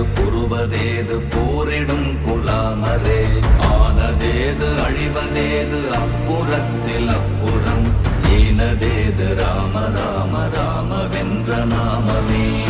போனதேது புருவதேது போரிடும் குலாமரே? ஆனதேது அழிவதேது அப்புறத்தில் அப்புறம். ஈனதேது ராம ராம ராம வென்ற நாமமே.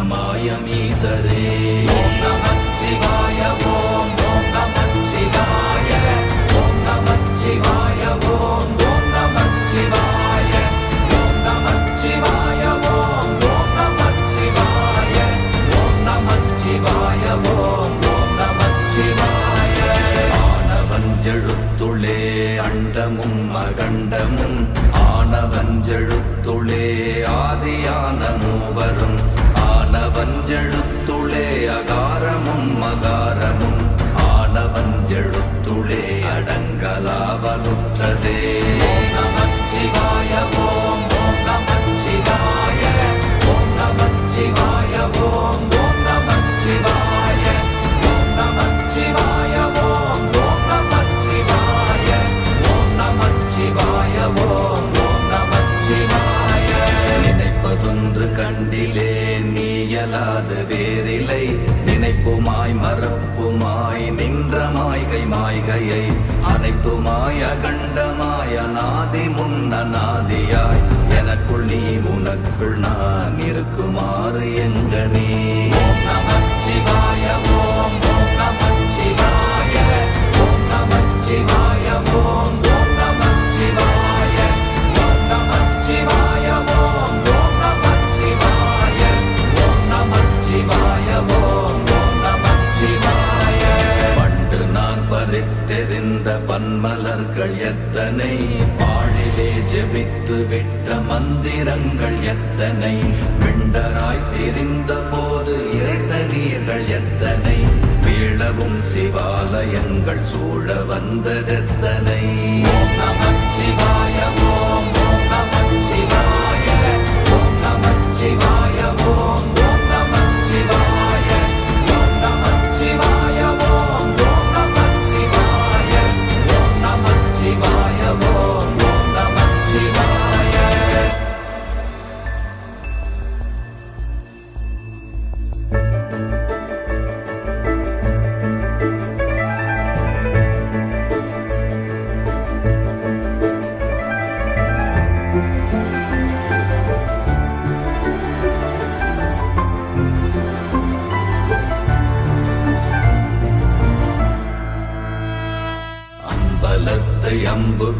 ஞானமாய மீசரே ஓம் நம சிவாய ஓம் ஓம் நம சிவாய ஓம் நம சிவாய ஓம் ஓம் நம சிவாய ஓம் நம சிவாய ஓம் ஓம் நம சிவாய ஓம் நம சிவாய ஓம் ஓம் நம சிவாய ஆனவஞ்செழுத்துளே அண்டமும் அகண்டமும் ஆனவஞ்செழுத்துளே ஆதியான மூவரும் நிற்காது வேறில்லை. நினைப்புமாய் மறப்புமாய் நின்ற மாய்கை மாய்கையை அனைத்துமாய கண்டமாய நாதி முன்ன நாதியாய் எனக்குள் நீ உனக்குள் நான் இருக்குமாறு எங்கனே சீர்கள் எத்தனை? வீழவும் சிவாலயங்கள் சூழ வந்ததெத்தனை? சிவா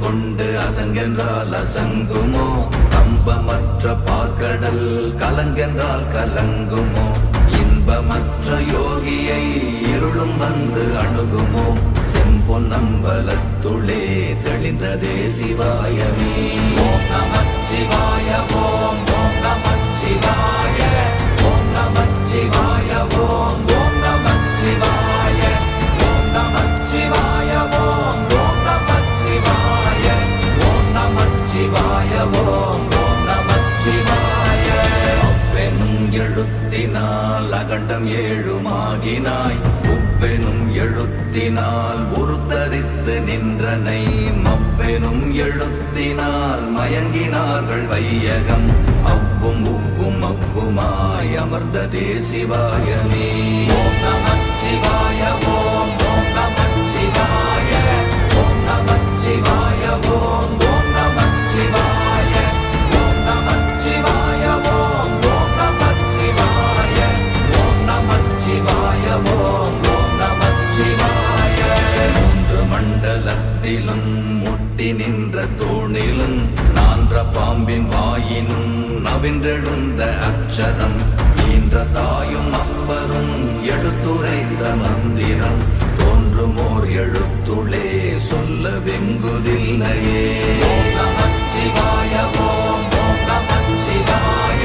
கொண்டு அசங்கென்றால் அசங்குமோ? கம்பமற்ற பாக்கடல் கலங்கென்றால் கலங்குமோ? இன்பமற்ற யோகியை இருளும் வந்து அணுகுமோ? செம்பொன் அம்பலத்துளே தெளிந்ததே சிவாயமே. ஓம் நமச்சிவாய ஓம் ஓம் நமச்சிவாய ஓம் நமச்சிவாய ஓம். வந்ததே சிவாயமே ஓம் நம சிவாய ஓம் ஓம் நம சிவாய. ஓம் நம சிவாய ஓம் ஓம் நம சிவாய. ஓம் நம சிவாய ஓம் ஓம் நம சிவாய. ஓம் நம சிவாய ஓம் ஓம் நம சிவாய. மூன்று மண்டலத்திலும் முட்டி நின்ற தோணிலும் நான்ற பாம்பின் வாயினும் நவின்றெழுந்த அக்ஷரம். இன்ற தாயும் அப்பரும் எடுத்துரைந்த மந்திரம். தோன்றுமோர் எழுத்துளே சொல்ல வெங்குதில்லையே ஓம் நமச்சிவாய ஓம் ஓம் நமச்சிவாய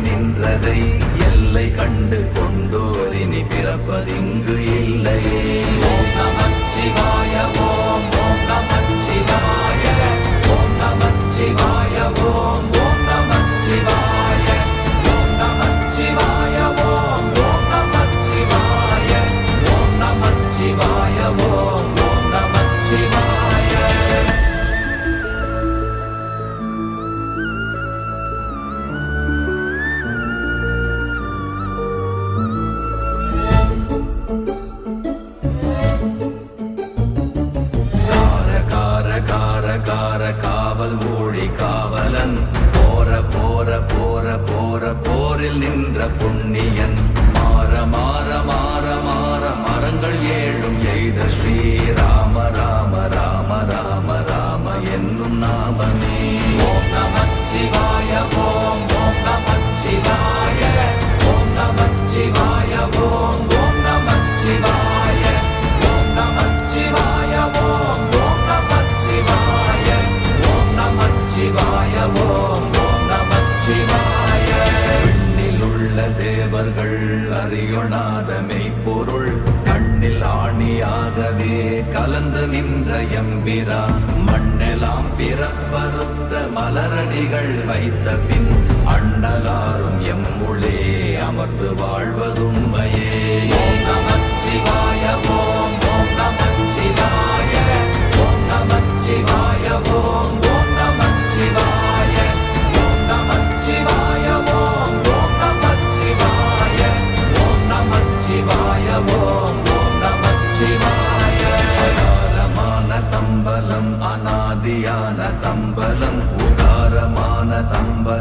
நின்றதை நின்ற எம்பிரா மண்ணெலாம் பிறப்பறுத்த மலரடிகள் வைத்த பின்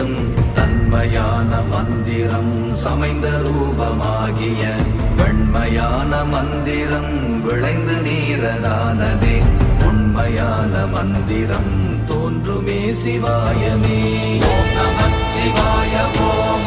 இருந்திடும் தன்மையான மந்திரம் சமைந்த ரூபமாகிய வெண்மையான மந்திரம் விளைந்து நீரதானதே. உண்மையான மந்திரம் தோன்றுமே சிவாயமே. ஓம் நமச்சிவாய ஓம்